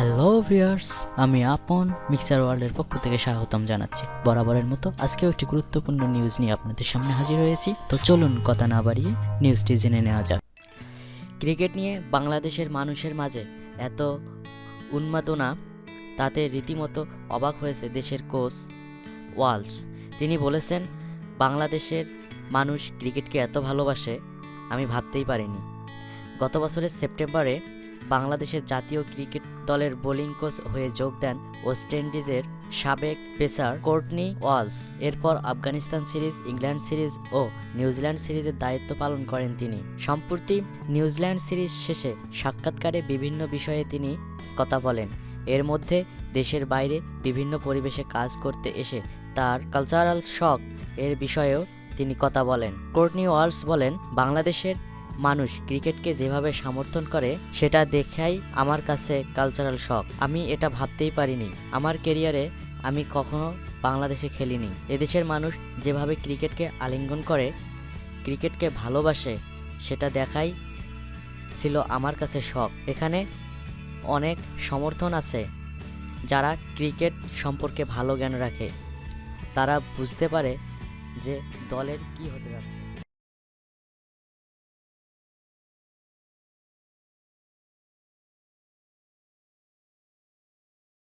Hello viewers আমি আপন mixer ওয়ার্ল্ডের পক্ষ থেকে স্বাগতম জানাচ্ছি। বরাবরের মতো আজকেও একটি গুরুত্বপূর্ণ নিউজ নিয়ে আপনাদের সামনে হাজির হয়েছি। তো চলুন কথা না বাড়িয়ে নিউজটি জেনে নেওয়া যাক। ক্রিকেট নিয়ে বাংলাদেশের মানুষের মাঝে এত উন্মাদনা, তাতে রীতিমতো অবাক হয়েছে দেশের কোচ ওয়ালস তিনি বলেছেন, বাংলাদেশের মানুষ ক্রিকেটকে এত ভালোবাসে, আমি ভাবতেই পারিনি। গত বছরের সেপ্টেম্বরে বাংলাদেশের জাতীয় ক্রিকেট দলের বোলিং কোচ হয়ে যোগ দেন ওয়েস্ট ইন্ডিজের সাবেক পেসার কোর্টনি ওয়ালস। এরপর আফগানিস্তান সিরিজ, ইংল্যান্ড সিরিজ ও নিউজিল্যান্ড সিরিজের দায়িত্ব পালন করেন তিনি। সম্প্রতি নিউজিল্যান্ড সিরিজ শেষে সাক্ষাৎকারে বিভিন্ন বিষয়ে তিনি কথা বলেন। এর মধ্যে দেশের বাইরে বিভিন্ন পরিবেশে কাজ করতে এসে তার কালচারাল শখ এর বিষয়েও তিনি কথা বলেন। কোর্টনি ওয়ালস বলেন, বাংলাদেশের মানুষ ক্রিকেটকে যেভাবে সমর্থন করে, সেটা দেখাই আমার কাছে কালচারাল শখ আমি এটা ভাবতেই পারিনি। আমার কেরিয়ারে আমি কখনো বাংলাদেশে খেলিনি। এদেশের মানুষ যেভাবে ক্রিকেটকে আলিঙ্গন করে, ক্রিকেটকে ভালোবাসে, সেটা দেখাই ছিল আমার কাছে শখ এখানে অনেক সমর্থন আছে যারা ক্রিকেট সম্পর্কে ভালো জ্ঞান রাখে। তারা বুঝতে পারে যে দলের কি হতে যাচ্ছে।